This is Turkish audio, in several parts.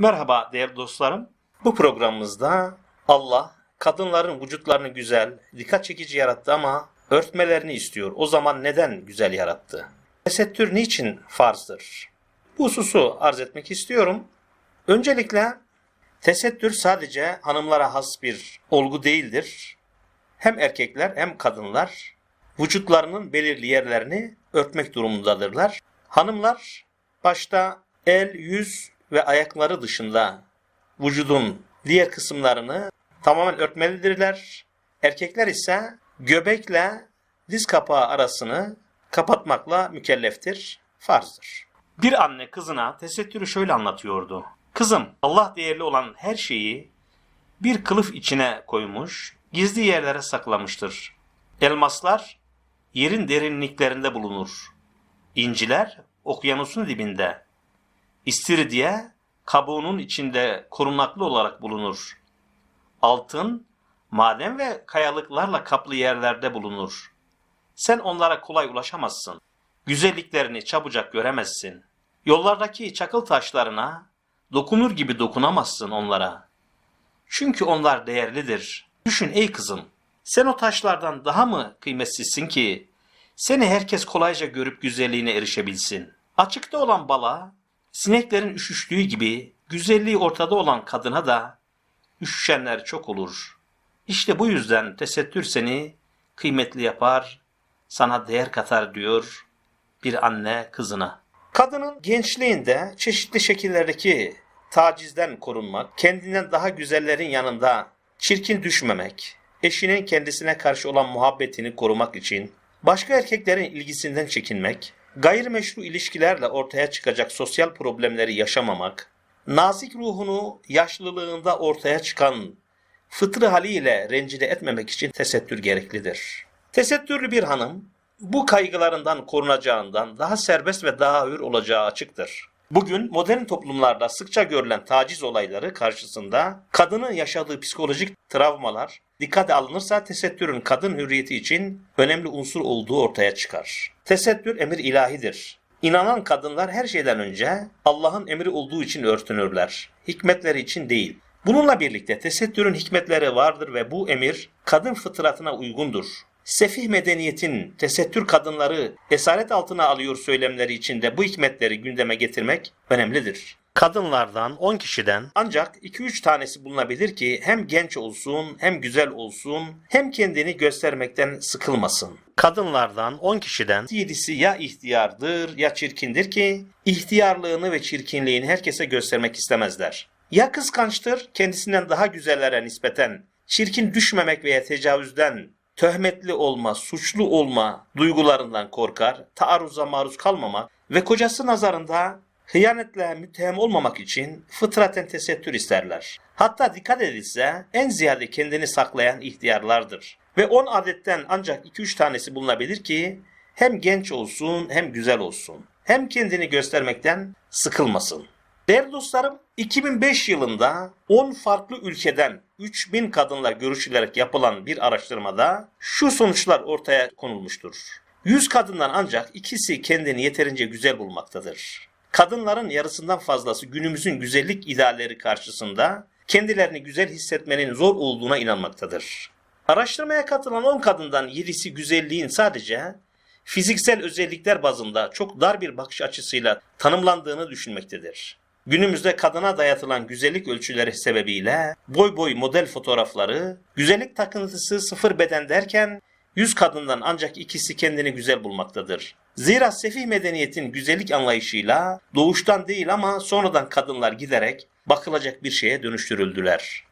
Merhaba değerli dostlarım. Bu programımızda Allah kadınların vücutlarını güzel, dikkat çekici yarattı ama örtmelerini istiyor. O zaman neden güzel yarattı? Tesettür niçin farzdır? Bu hususu arz etmek istiyorum. Öncelikle tesettür sadece hanımlara has bir olgu değildir. Hem erkekler hem kadınlar vücutlarının belirli yerlerini örtmek durumundadırlar. Hanımlar başta el, yüz ve ayakları dışında vücudun diğer kısımlarını tamamen örtmelidirler. Erkekler ise göbekle diz kapağı arasını kapatmakla mükelleftir, farzdır. Bir anne kızına tesettürü şöyle anlatıyordu. Kızım, Allah değerli olan her şeyi bir kılıf içine koymuş, gizli yerlere saklamıştır. Elmaslar yerin derinliklerinde bulunur. İnciler okyanusun dibinde. İstiridye kabuğunun içinde korunaklı olarak bulunur. Altın, maden ve kayalıklarla kaplı yerlerde bulunur. Sen onlara kolay ulaşamazsın. Güzelliklerini çabucak göremezsin. Yollardaki çakıl taşlarına dokunur gibi dokunamazsın onlara. Çünkü onlar değerlidir. Düşün ey kızım, sen o taşlardan daha mı kıymetsizsin ki seni herkes kolayca görüp güzelliğine erişebilsin? Açıkta olan bala, sineklerin üşüştüğü gibi güzelliği ortada olan kadına da üşüşenler çok olur. İşte bu yüzden tesettür seni kıymetli yapar, sana değer katar diyor bir anne kızına. Kadının gençliğinde çeşitli şekillerdeki tacizden korunmak, kendinden daha güzellerin yanında çirkin düşmemek, eşinin kendisine karşı olan muhabbetini korumak için başka erkeklerin ilgisinden çekinmek, gayrimeşru ilişkilerle ortaya çıkacak sosyal problemleri yaşamamak, nazik ruhunu yaşlılığında ortaya çıkan fıtrı haliyle rencide etmemek için tesettür gereklidir. Tesettürlü bir hanım bu kaygılarından korunacağından daha serbest ve daha hür olacağı açıktır. Bugün modern toplumlarda sıkça görülen taciz olayları karşısında kadının yaşadığı psikolojik travmalar dikkate alınırsa tesettürün kadın hürriyeti için önemli unsur olduğu ortaya çıkar. Tesettür emir ilahidir. İnanan kadınlar her şeyden önce Allah'ın emri olduğu için örtünürler. Hikmetleri için değil. Bununla birlikte tesettürün hikmetleri vardır ve bu emir kadın fıtratına uygundur. Sefih medeniyetin tesettür kadınları esaret altına alıyor söylemleri içinde bu hikmetleri gündeme getirmek önemlidir. Kadınlardan 10 kişiden ancak 2-3 tanesi bulunabilir ki hem genç olsun hem güzel olsun hem kendini göstermekten sıkılmasın. Kadınlardan 10 kişiden 7'si ya ihtiyardır ya çirkindir ki ihtiyarlığını ve çirkinliğini herkese göstermek istemezler. Ya kıskançtır kendisinden daha güzellere nispeten çirkin düşmemek veya tecavüzden töhmetli olma, suçlu olma duygularından korkar, taarruza maruz kalmamak ve kocası nazarında hıyanetle müttehem olmamak için fıtraten tesettür isterler. Hatta dikkat edilse en ziyade kendini saklayan ihtiyarlardır. Ve 10 adetten ancak 2-3 tanesi bulunabilir ki hem genç olsun hem güzel olsun. Hem kendini göstermekten sıkılmasın. Değerli dostlarım, 2005 yılında 10 farklı ülkeden 3000 kadınla görüşülerek yapılan bir araştırmada şu sonuçlar ortaya konulmuştur. 100 kadından ancak ikisi kendini yeterince güzel bulmaktadır. Kadınların yarısından fazlası günümüzün güzellik idealleri karşısında kendilerini güzel hissetmenin zor olduğuna inanmaktadır. Araştırmaya katılan 10 kadından 7'si güzelliğin sadece fiziksel özellikler bazında çok dar bir bakış açısıyla tanımlandığını düşünmektedir. Günümüzde kadına dayatılan güzellik ölçüleri sebebiyle boy boy model fotoğrafları, güzellik takıntısı sıfır beden derken 100 kadından ancak ikisi kendini güzel bulmaktadır. Zira sefih medeniyetin güzellik anlayışıyla doğuştan değil ama sonradan kadınlar giderek bakılacak bir şeye dönüştürüldüler.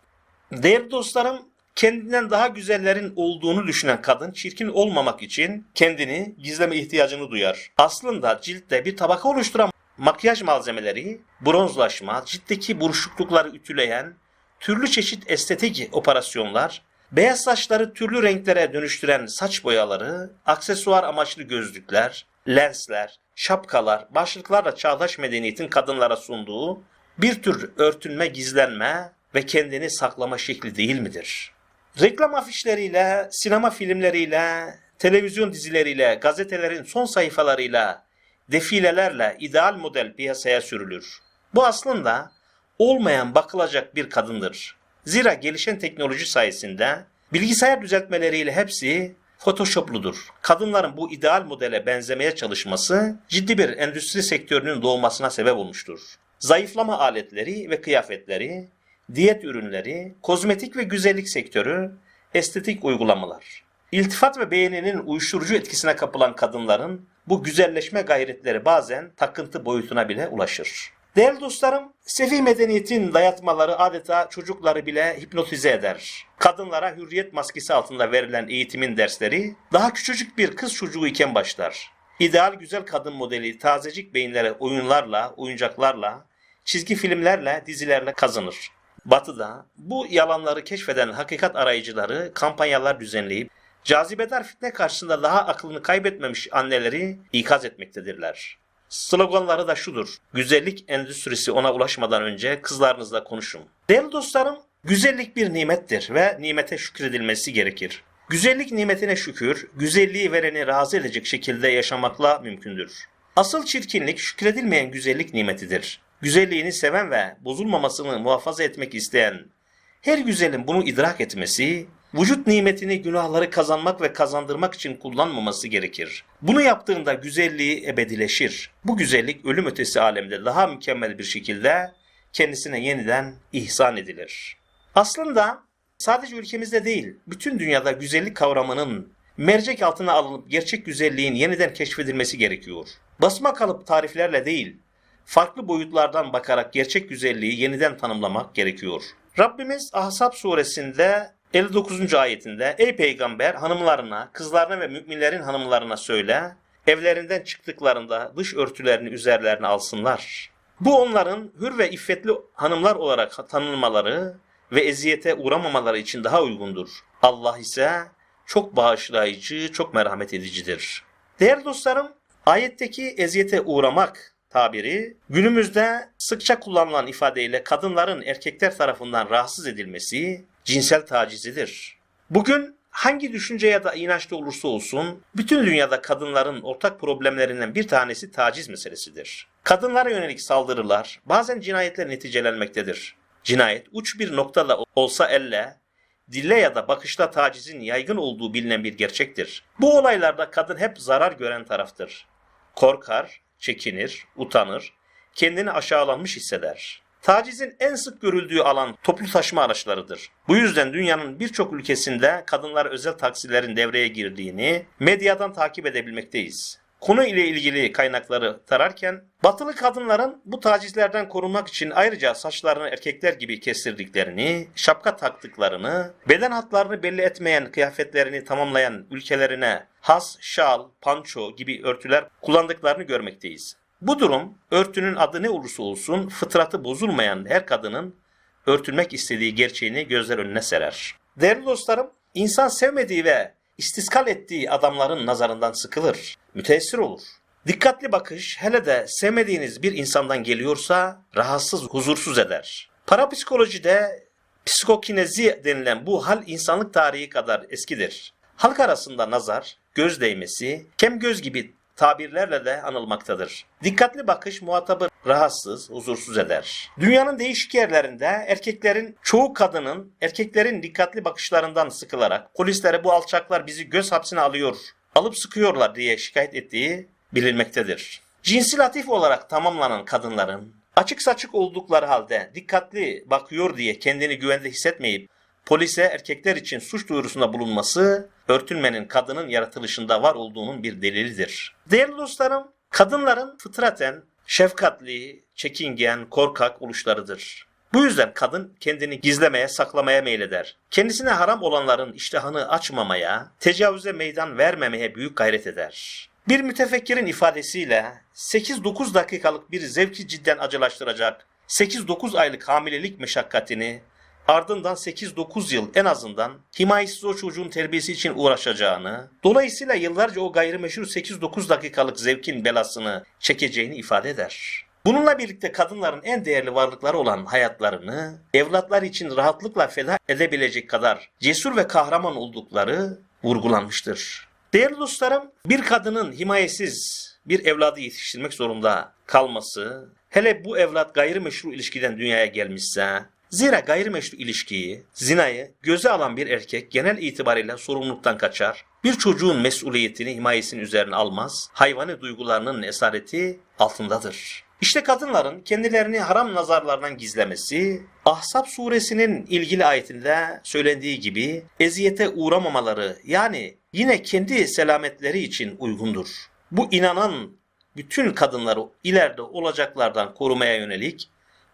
Değerli dostlarım, kendinden daha güzellerin olduğunu düşünen kadın çirkin olmamak için kendini gizleme ihtiyacını duyar. Aslında ciltte bir tabaka oluşturan makyaj malzemeleri, bronzlaşma, ciltteki buruşuklukları ütüleyen, türlü çeşit estetik operasyonlar, beyaz saçları türlü renklere dönüştüren saç boyaları, aksesuar amaçlı gözlükler, lensler, şapkalar, başlıklarla çağdaş medeniyetin kadınlara sunduğu bir tür örtünme, gizlenme ve kendini saklama şekli değil midir? Reklam afişleriyle, sinema filmleriyle, televizyon dizileriyle, gazetelerin son sayfalarıyla defilelerle ideal model piyasaya sürülür. Bu aslında olmayan bakılacak bir kadındır. Zira gelişen teknoloji sayesinde bilgisayar düzeltmeleriyle hepsi Photoshop'ludur. Kadınların bu ideal modele benzemeye çalışması ciddi bir endüstri sektörünün doğmasına sebep olmuştur. Zayıflama aletleri ve kıyafetleri, diyet ürünleri, kozmetik ve güzellik sektörü, estetik uygulamalar. İltifat ve beğeninin uyuşturucu etkisine kapılan kadınların bu güzelleşme gayretleri bazen takıntı boyutuna bile ulaşır. Değerli dostlarım, sefi medeniyetin dayatmaları adeta çocukları bile hipnotize eder. Kadınlara hürriyet maskesi altında verilen eğitimin dersleri daha küçücük bir kız çocuğu iken başlar. İdeal güzel kadın modeli tazecik beyinlere oyunlarla, oyuncaklarla, çizgi filmlerle, dizilerle kazanır. Batı'da bu yalanları keşfeden hakikat arayıcıları kampanyalar düzenleyip cazibedar fitne karşısında daha aklını kaybetmemiş anneleri ikaz etmektedirler. Sloganları da şudur. Güzellik endüstrisi ona ulaşmadan önce kızlarınızla konuşun. Değerli dostlarım, güzellik bir nimettir ve nimete şükredilmesi gerekir. Güzellik nimetine şükür, güzelliği vereni razı edecek şekilde yaşamakla mümkündür. Asıl çirkinlik şükredilmeyen güzellik nimetidir. Güzelliğini seven ve bozulmamasını muhafaza etmek isteyen her güzelin bunu idrak etmesi, vücut nimetini günahları kazanmak ve kazandırmak için kullanmaması gerekir. Bunu yaptığında güzelliği ebedileşir. Bu güzellik ölüm ötesi alemde daha mükemmel bir şekilde kendisine yeniden ihsan edilir. Aslında sadece ülkemizde değil, bütün dünyada güzellik kavramının mercek altına alınıp gerçek güzelliğin yeniden keşfedilmesi gerekiyor. Basma kalıp tariflerle değil, farklı boyutlardan bakarak gerçek güzelliği yeniden tanımlamak gerekiyor. Rabbimiz Ahzab suresinde 59. ayetinde Ey peygamber hanımlarına, kızlarına ve müminlerin hanımlarına söyle, evlerinden çıktıklarında dış örtülerini üzerlerine alsınlar. Bu onların hür ve iffetli hanımlar olarak tanınmaları ve eziyete uğramamaları için daha uygundur. Allah ise çok bağışlayıcı, çok merhamet edicidir. Değerli dostlarım, ayetteki eziyete uğramak tabiri günümüzde sıkça kullanılan ifadeyle kadınların erkekler tarafından rahatsız edilmesi cinsel tacizidir. Bugün hangi düşünce ya da inançta olursa olsun bütün dünyada kadınların ortak problemlerinden bir tanesi taciz meselesidir. Kadınlara yönelik saldırılar bazen cinayetler neticelenmektedir. Cinayet uç bir noktada olsa elle, dille ya da bakışla tacizin yaygın olduğu bilinen bir gerçektir. Bu olaylarda kadın hep zarar gören taraftır. Korkar, çekinir, utanır, kendini aşağılanmış hisseder. Tacizin en sık görüldüğü alan toplu taşıma araçlarıdır. Bu yüzden dünyanın birçok ülkesinde kadınlara özel taksilerin devreye girdiğini medyadan takip edebilmekteyiz. Konu ile ilgili kaynakları tararken batılı kadınların bu tacizlerden korunmak için ayrıca saçlarını erkekler gibi kestirdiklerini, şapka taktıklarını, beden hatlarını belli etmeyen kıyafetlerini tamamlayan ülkelerine has, şal, panço gibi örtüler kullandıklarını görmekteyiz. Bu durum örtünün adı ne olursa olsun fıtratı bozulmayan her kadının örtülmek istediği gerçeğini gözler önüne serer. Değerli dostlarım, insan sevmediği ve istiskal ettiği adamların nazarından sıkılır, müteessir olur. Dikkatli bakış hele de sevmediğiniz bir insandan geliyorsa rahatsız, huzursuz eder. Parapsikolojide psikokinezi denilen bu hal insanlık tarihi kadar eskidir. Halk arasında nazar, göz değmesi, kem göz gibi tabirlerle de anılmaktadır. Dikkatli bakış muhatabı rahatsız, huzursuz eder. Dünyanın değişik yerlerinde erkeklerin çoğu kadının erkeklerin dikkatli bakışlarından sıkılarak polislere bu alçaklar bizi göz hapsine alıyor, alıp sıkıyorlar diye şikayet ettiği bilinmektedir. Cinsi latif olarak tamamlanan kadınların açık saçık oldukları halde dikkatli bakıyor diye kendini güvende hissetmeyip polise erkekler için suç duyurusunda bulunması örtünmenin kadının yaratılışında var olduğunun bir delilidir. Değerli dostlarım, kadınların fıtraten şefkatli, çekingen, korkak oluşlarıdır. Bu yüzden kadın kendini gizlemeye, saklamaya meyleder. Kendisine haram olanların iştahını açmamaya, tecavüze meydan vermemeye büyük gayret eder. Bir mütefekkirin ifadesiyle 8-9 dakikalık bir zevki cidden acılaştıracak 8-9 aylık hamilelik meşakkatini ardından 8-9 yıl en azından himayesiz o çocuğun terbiyesi için uğraşacağını, dolayısıyla yıllarca o gayrimeşru 8-9 dakikalık zevkin belasını çekeceğini ifade eder. Bununla birlikte kadınların en değerli varlıkları olan hayatlarını evlatlar için rahatlıkla feda edebilecek kadar cesur ve kahraman oldukları vurgulanmıştır. Değerli dostlarım, bir kadının himayesiz bir evladı yetiştirmek zorunda kalması Hele bu evlat gayrimeşru ilişkiden dünyaya gelmişse, zira gayrimeşru ilişkiyi, zinayı göze alan bir erkek genel itibariyle sorumluluktan kaçar, bir çocuğun mesuliyetini himayesinin üzerine almaz, hayvani duygularının esareti altındadır. İşte kadınların kendilerini haram nazarlardan gizlemesi, Ahzab suresinin ilgili ayetinde söylendiği gibi eziyete uğramamaları yani yine kendi selametleri için uygundur. Bu inanan bütün kadınları ileride olacaklardan korumaya yönelik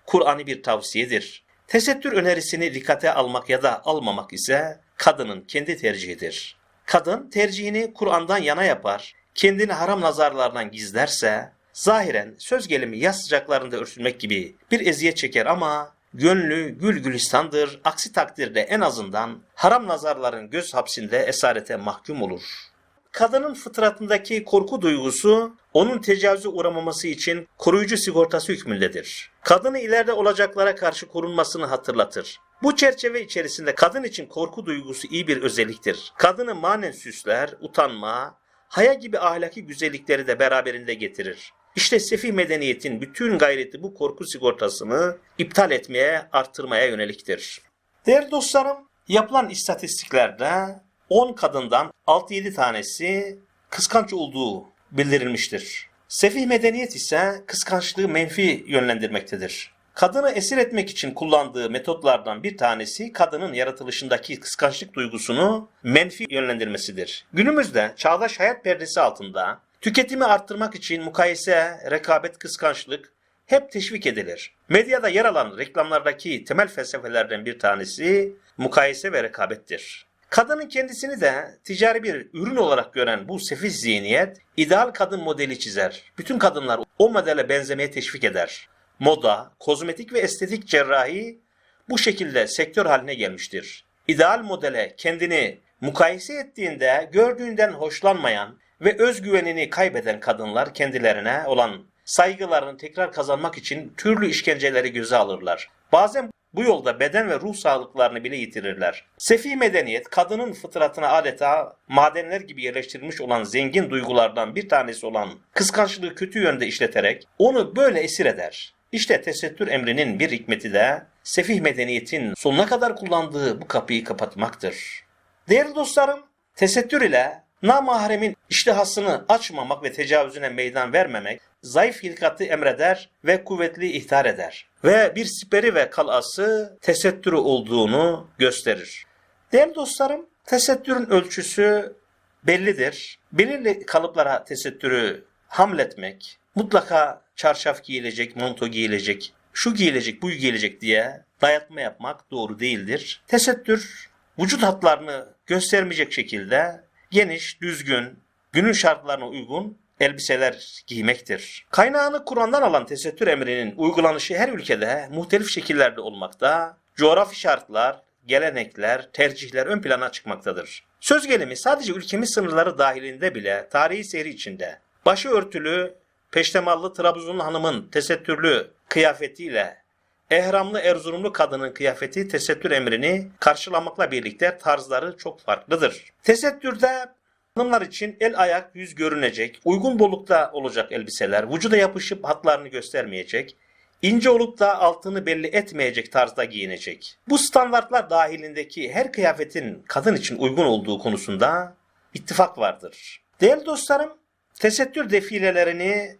Kur'an'ı bir tavsiyedir. Tesettür önerisini dikkate almak ya da almamak ise kadının kendi tercihidir. Kadın tercihini Kur'an'dan yana yapar, kendini haram nazarlardan gizlerse, zahiren söz gelimi yaz sıcaklarında örtülmek gibi bir eziyet çeker ama gönlü gül gülistandır, aksi takdirde en azından haram nazarların göz hapsinde esarete mahkum olur. Kadının fıtratındaki korku duygusu onun tecavüze uğramaması için koruyucu sigortası hükmündedir. Kadını ileride olacaklara karşı korunmasını hatırlatır. Bu çerçeve içerisinde kadın için korku duygusu iyi bir özelliktir. Kadını manen süsler, utanma, haya gibi ahlaki güzellikleri de beraberinde getirir. İşte sefih medeniyetin bütün gayreti bu korku sigortasını iptal etmeye, arttırmaya yöneliktir. Değerli dostlarım, yapılan istatistiklerde 10 kadından 6-7 tanesi kıskanç olduğu bildirilmiştir. Sefih medeniyet ise kıskançlığı menfi yönlendirmektedir. Kadını esir etmek için kullandığı metotlardan bir tanesi kadının yaratılışındaki kıskançlık duygusunu menfi yönlendirmesidir. Günümüzde çağdaş hayat perdesi altında tüketimi arttırmak için mukayese, rekabet, kıskançlık hep teşvik edilir. Medyada yer alan reklamlardaki temel felsefelerden bir tanesi mukayese ve rekabettir. Kadının kendisini de ticari bir ürün olarak gören bu sefil zihniyet ideal kadın modeli çizer. Bütün kadınlar o modele benzemeye teşvik eder. Moda, kozmetik ve estetik cerrahi bu şekilde sektör haline gelmiştir. İdeal modele kendini mukayese ettiğinde gördüğünden hoşlanmayan ve özgüvenini kaybeden kadınlar kendilerine olan saygılarını tekrar kazanmak için türlü işkenceleri göze alırlar. Bazen bu yolda beden ve ruh sağlıklarını bile yitirirler. Sefi medeniyet kadının fıtratına adeta madenler gibi yerleştirilmiş olan zengin duygulardan bir tanesi olan kıskançlığı kötü yönde işleterek onu böyle esir eder. İşte tesettür emrinin bir hikmeti de sefih medeniyetin sonuna kadar kullandığı bu kapıyı kapatmaktır. Değerli dostlarım, tesettür ile namahremin iştihasını açmamak ve tecavüzüne meydan vermemek, zayıf hilkatı emreder ve kuvvetli ihtar eder. Ve bir siperi ve kalası tesettürü olduğunu gösterir. Değerli dostlarım, tesettürün ölçüsü bellidir. Belirli kalıplara tesettürü hamletmek, mutlaka çarşaf giyilecek, monto giyilecek, şu giyilecek, bu giyilecek diye dayatma yapmak doğru değildir. Tesettür vücut hatlarını göstermeyecek şekilde geniş, düzgün, günün şartlarına uygun elbiseler giymektir. Kaynağını Kur'an'dan alan tesettür emrinin uygulanışı her ülkede muhtelif şekillerde olmakta, coğrafi şartlar, gelenekler, tercihler ön plana çıkmaktadır. Söz gelimi sadece ülkemiz sınırları dahilinde bile tarihi seyri içinde başı örtülü, peştemallı Trabzonlu hanımın tesettürlü kıyafetiyle ehramlı Erzurumlu kadının kıyafeti tesettür emrini karşılamakla birlikte tarzları çok farklıdır. Tesettürde hanımlar için el ayak yüz görünecek, uygun bollukta olacak elbiseler, vücuda yapışıp hatlarını göstermeyecek, ince olup da altını belli etmeyecek tarzda giyinecek. Bu standartlar dahilindeki her kıyafetin kadın için uygun olduğu konusunda ittifak vardır. Değerli dostlarım, tesettür defilelerini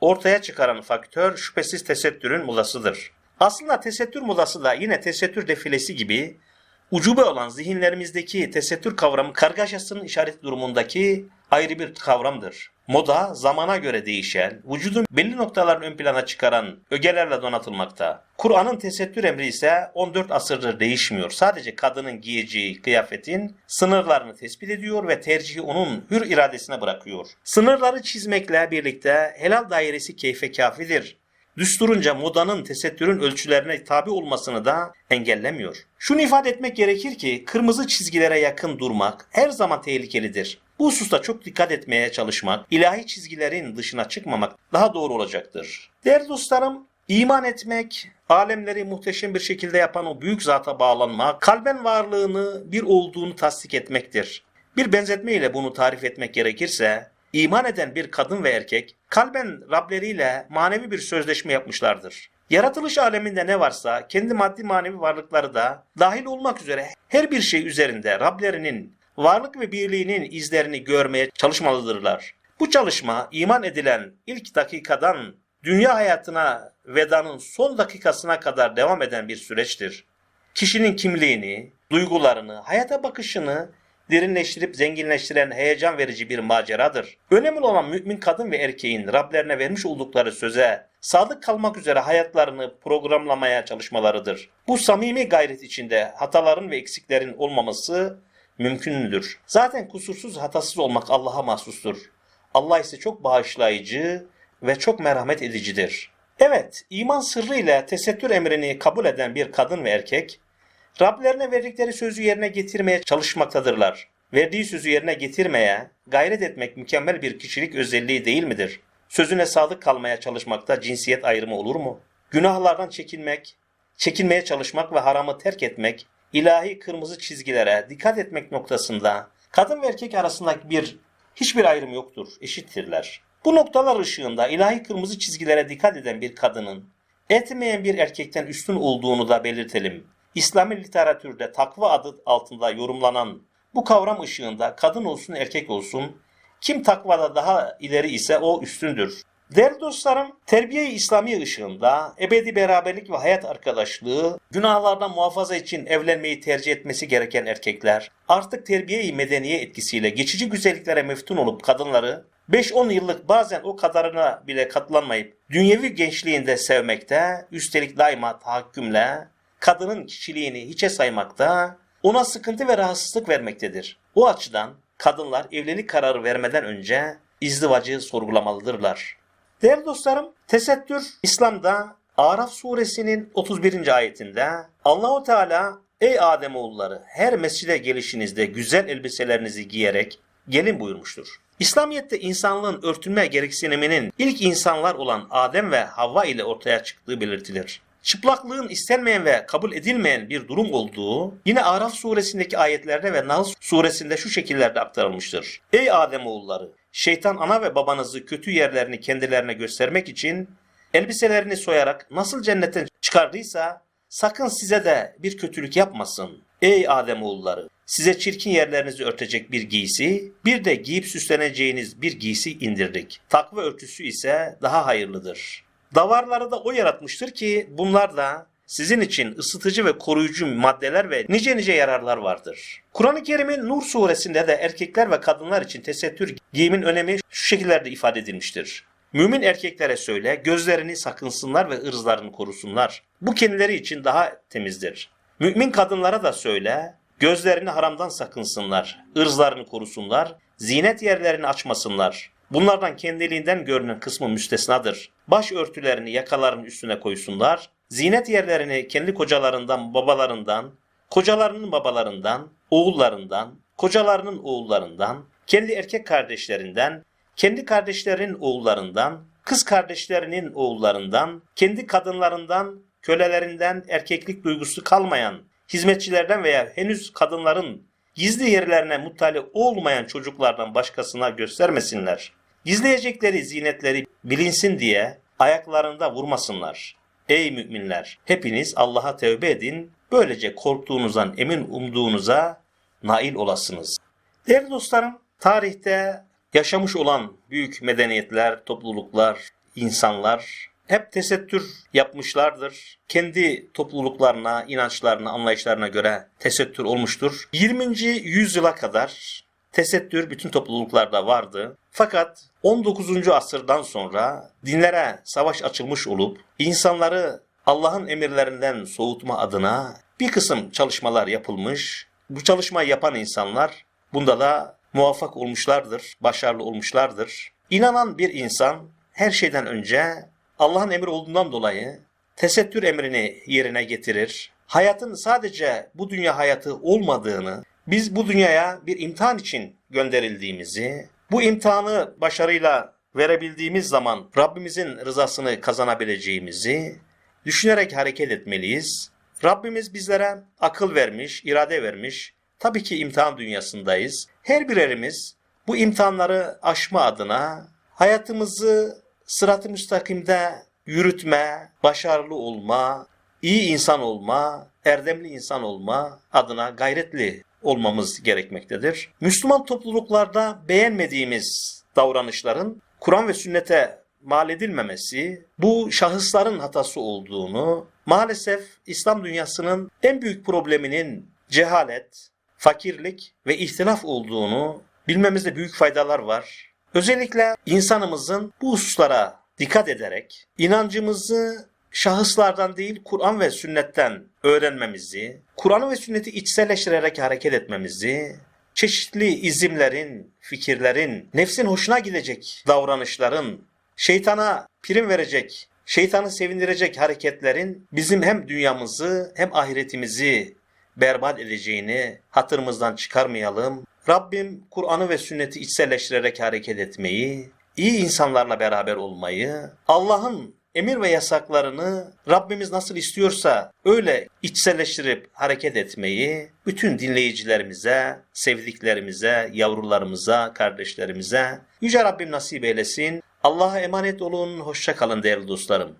ortaya çıkaran faktör şüphesiz tesettürün modasıdır. Aslında tesettür modası da yine tesettür defilesi gibi ucube olan zihinlerimizdeki tesettür kavramı kargaşasının işaret durumundaki ayrı bir kavramdır. Moda zamana göre değişen, vücudun belli noktalarını ön plana çıkaran ögelerle donatılmakta. Kur'an'ın tesettür emri ise 14 asırdır değişmiyor. Sadece kadının giyeceği kıyafetin sınırlarını tespit ediyor ve tercihi onun hür iradesine bırakıyor. Sınırları çizmekle birlikte helal dairesi keyfe kafidir düsturunca modanın tesettürün ölçülerine tabi olmasını da engellemiyor. Şunu ifade etmek gerekir ki kırmızı çizgilere yakın durmak her zaman tehlikelidir. Bu hususta çok dikkat etmeye çalışmak, ilahi çizgilerin dışına çıkmamak daha doğru olacaktır. Değerli dostlarım, iman etmek, alemleri muhteşem bir şekilde yapan o büyük zata bağlanmak, kalben varlığını bir olduğunu tasdik etmektir. Bir benzetme ile bunu tarif etmek gerekirse, iman eden bir kadın ve erkek kalben Rableriyle manevi bir sözleşme yapmışlardır. Yaratılış aleminde ne varsa kendi maddi manevi varlıkları da dahil olmak üzere her bir şey üzerinde Rablerinin varlık ve birliğinin izlerini görmeye çalışmalıdırlar. Bu çalışma iman edilen ilk dakikadan dünya hayatına vedanın son dakikasına kadar devam eden bir süreçtir. Kişinin kimliğini, duygularını, hayata bakışını derinleştirip zenginleştiren heyecan verici bir maceradır. Önemli olan mümin kadın ve erkeğin Rablerine vermiş oldukları söze sadık kalmak üzere hayatlarını programlamaya çalışmalarıdır. Bu samimi gayret içinde hataların ve eksiklerin olmaması mümkündür. Zaten kusursuz hatasız olmak Allah'a mahsustur. Allah ise çok bağışlayıcı ve çok merhamet edicidir. Evet, iman sırrı ile tesettür emrini kabul eden bir kadın ve erkek, Rablerine verdikleri sözü yerine getirmeye çalışmaktadırlar. Verdiği sözü yerine getirmeye, gayret etmek mükemmel bir kişilik özelliği değil midir? Sözüne sadık kalmaya çalışmakta cinsiyet ayrımı olur mu? Günahlardan çekinmek, çekinmeye çalışmak ve haramı terk etmek, ilahi kırmızı çizgilere dikkat etmek noktasında kadın ve erkek arasındaki bir hiçbir ayrım yoktur, eşittirler. Bu noktalar ışığında ilahi kırmızı çizgilere dikkat eden bir kadının etmeyen bir erkekten üstün olduğunu da belirtelim. İslami literatürde takva adı altında yorumlanan bu kavram ışığında kadın olsun erkek olsun kim takvada daha ileri ise o üstündür. Değerli dostlarım, terbiye-i İslami ışığında ebedi beraberlik ve hayat arkadaşlığı, günahlardan muhafaza için evlenmeyi tercih etmesi gereken erkekler, artık terbiye-i medeniye etkisiyle geçici güzelliklere meftun olup kadınları, 5-10 yıllık bazen o kadarına bile katlanmayıp dünyevi gençliğinde sevmekte, üstelik daima tahakkümle, kadının kişiliğini hiçe saymakta, ona sıkıntı ve rahatsızlık vermektedir. O açıdan kadınlar evlilik kararı vermeden önce izdivacı sorgulamalıdırlar. Değerli dostlarım, tesettür İslam'da Araf suresinin 31. ayetinde Allahu Teala ey Ademoğulları her mescide gelişinizde güzel elbiselerinizi giyerek gelin buyurmuştur. İslamiyet'te insanlığın örtünme gereksiniminin ilk insanlar olan Adem ve Havva ile ortaya çıktığı belirtilir. Çıplaklığın istenmeyen ve kabul edilmeyen bir durum olduğu yine Araf suresindeki ayetlerde ve Nahl suresinde şu şekillerde aktarılmıştır. Ey Ademoğulları! Şeytan ana ve babanızı kötü yerlerini kendilerine göstermek için elbiselerini soyarak nasıl cennetten çıkardıysa sakın size de bir kötülük yapmasın. Ey Ademoğulları! Size çirkin yerlerinizi örtecek bir giysi, bir de giyip süsleneceğiniz bir giysi indirdik. Takva örtüsü ise daha hayırlıdır. Davarları da o yaratmıştır ki bunlar da sizin için ısıtıcı ve koruyucu maddeler ve nice nice yararlar vardır. Kur'an-ı Kerim'in Nur suresinde de erkekler ve kadınlar için tesettür giyimin önemi şu şekillerde ifade edilmiştir. Mümin erkeklere söyle, gözlerini sakınsınlar ve ırzlarını korusunlar. Bu kendileri için daha temizdir. Mümin kadınlara da söyle, gözlerini haramdan sakınsınlar, ırzlarını korusunlar, zinet yerlerini açmasınlar. Bunlardan kendiliğinden görünen kısmı müstesnadır. Baş örtülerini yakalarının üstüne koysunlar, zinet yerlerini kendi kocalarından, babalarından, kocalarının babalarından, oğullarından, kocalarının oğullarından, kendi erkek kardeşlerinden, kendi kardeşlerinin oğullarından, kız kardeşlerinin oğullarından, kendi kadınlarından, kölelerinden erkeklik duygusu kalmayan hizmetçilerden veya henüz kadınların gizli yerlerine muttali olmayan çocuklardan başkasına göstermesinler. Gizleyecekleri zinetleri bilinsin diye ayaklarında vurmasınlar. Ey müminler! Hepiniz Allah'a tevbe edin, böylece korktuğunuzdan emin umduğunuza nail olasınız. Değerli dostlarım, tarihte yaşamış olan büyük medeniyetler, topluluklar, insanlar hep tesettür yapmışlardır. Kendi topluluklarına, inançlarına, anlayışlarına göre tesettür olmuştur. 20. yüzyıla kadar tesettür bütün topluluklarda vardı. Fakat 19. asırdan sonra dinlere savaş açılmış olup insanları Allah'ın emirlerinden soğutma adına bir kısım çalışmalar yapılmış. Bu çalışmayı yapan insanlar bunda da muvaffak olmuşlardır, başarılı olmuşlardır. İnanan bir insan her şeyden önce Allah'ın emri olduğundan dolayı tesettür emrini yerine getirir. Hayatın sadece bu dünya hayatı olmadığını, biz bu dünyaya bir imtihan için gönderildiğimizi, bu imtihanı başarıyla verebildiğimiz zaman Rabbimizin rızasını kazanabileceğimizi düşünerek hareket etmeliyiz. Rabbimiz bizlere akıl vermiş, irade vermiş. Tabii ki imtihan dünyasındayız. Her birerimiz bu imtihanları aşma adına hayatımızı sırat-ı müstakimde yürütme, başarılı olma, iyi insan olma, erdemli insan olma adına gayretli olmamız gerekmektedir. Müslüman topluluklarda beğenmediğimiz davranışların Kur'an ve sünnete mal edilmemesi, bu şahısların hatası olduğunu, maalesef İslam dünyasının en büyük probleminin cehalet, fakirlik ve ihtilaf olduğunu bilmemizde büyük faydalar var. Özellikle insanımızın bu hususlara dikkat ederek inancımızı şahıslardan değil Kur'an ve sünnetten öğrenmemizi, Kur'an'ı ve sünneti içselleştirerek hareket etmemizi, çeşitli izimlerin, fikirlerin, nefsin hoşuna gidecek davranışların, şeytana prim verecek, şeytanı sevindirecek hareketlerin bizim hem dünyamızı hem ahiretimizi berbat edeceğini hatırımızdan çıkarmayalım. Rabbim Kur'an'ı ve sünneti içselleştirerek hareket etmeyi, iyi insanlarla beraber olmayı, Allah'ın emir ve yasaklarını Rabbimiz nasıl istiyorsa öyle içselleştirip hareket etmeyi bütün dinleyicilerimize, sevdiklerimize, yavrularımıza, kardeşlerimize Yüce Rabbim nasip eylesin. Allah'a emanet olun, hoşça kalın değerli dostlarım.